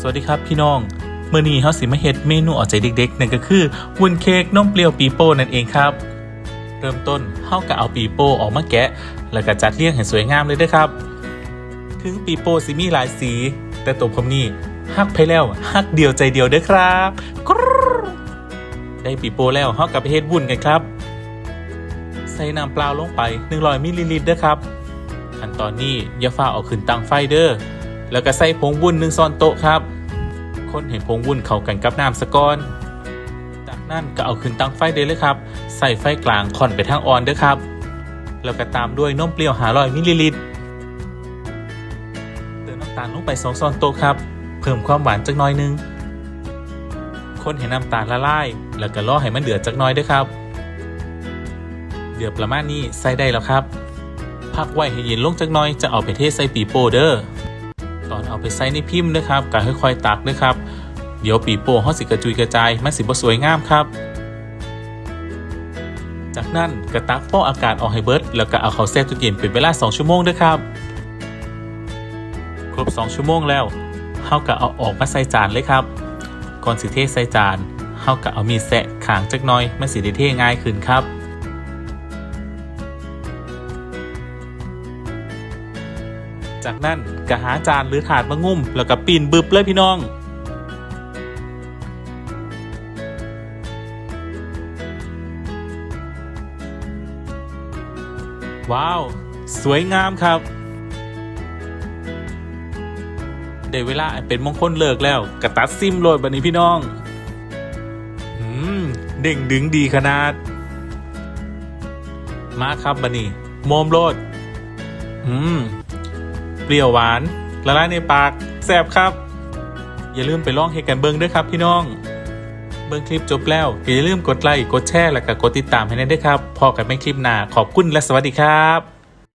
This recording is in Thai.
สวัสดีครับพี่น้องเมื่อนี้เฮาสิมาเฮ็ดเมนูเอาใจเด็กๆนั่นก็คือวุ้นเค้กนมเปรี้ยวปีโป้นั่นเองครับ เริ่มต้นเฮาก็เอาปีโป้ออกมาแกะ แล้วก็จัดเรียงให้สวยงามเลยเด้อครับ ถึงปีโป้สิมีหลายสี แต่ตัวผมนี่ฮักไปแล้วฮักเดียวใจเดียวเด้อครับได้ปีโป้แล้วเฮากลับไปเฮ็ดวุ้นกันครับ ใส่น้ำเปล่าลงไป100มิลลิลิตรเด้อครับขั้นตอนนี้อย่าฟ้าเอาขึ้นตังไฟเด้อ แล้วก็ใส่ผงวุ้นหนึ่งซอนโต๊ะครับ คนเห็นผงวุ้นเข้ากันกับน้ำสะก้อน จากนั้นก็เอาขึ้นตั้งไฟได้เลยครับ ใส่ไฟกลางค่อนไปทางอ่อนเด้อครับ แล้วก็ตามด้วยนมเปรี้ยวหาร้อยมิลลิลิตร เติมน้ำตาลลงไปสองซอนโต๊ะครับ เพิ่มความหวานจักหน้อยนึง คนให้น้ำตาลละลาย แล้วก็รอให้มันเดือดจักหน้อยเด้วยครับ เดือดประมาณนี้ใส่ได้แล้วครับพักไว้ให้เย็นลงจักหน้อยจะเอาไปเทใส่ปีโป้เด้อ ตอนเอาไปใส่ในพิมพ์นะครับก็ค่อยๆตักนะครับ เดี๋ยวปีโป้เขาสิกระจุยกระจายมันสิบ่สวยงามครับ จากนั้นกระตักฟอกอากาศออกให้เบิดแล้วก็เอาเขาแช่ตู้เย็นเป็นเวลา 2 ชั่วโมงด้วยครับ ครบ 2 ชั่วโมงแล้วเฮาก็เอาออกมาใส่จานเลยครับ ก่อนสิเทใส่จานเฮาก็เอามีดแสะขางจักหน่อยมันสิได้เทง่ายขึ้นครับ จากนั้นก็หาจานหรือถาดมางุ่ม แล้วก็ปีนบึบเลยพี่น้อง ว้าว สวยงามครับได้เวลาเป็นมงคลเลิกแล้วกระตัดซิมโหลดบันนี้พี่น้อง อืม เด้งดึงดีขนาด มาครับบันนี้โมมโลด อืม เปรี้ยวหวานละลายในปากแซ่บครับ อย่าลืมไปลองเฮกันเบิ้งด้วยครับพี่น้อง เบิ้งคลิปจบแล้วอย่าลืมกดไลค์กดแชร์และก็กดติดตามให้ได้ด้วยครับพอกันไม่คลิปหน้าขอบคุณและสวัสดีครับ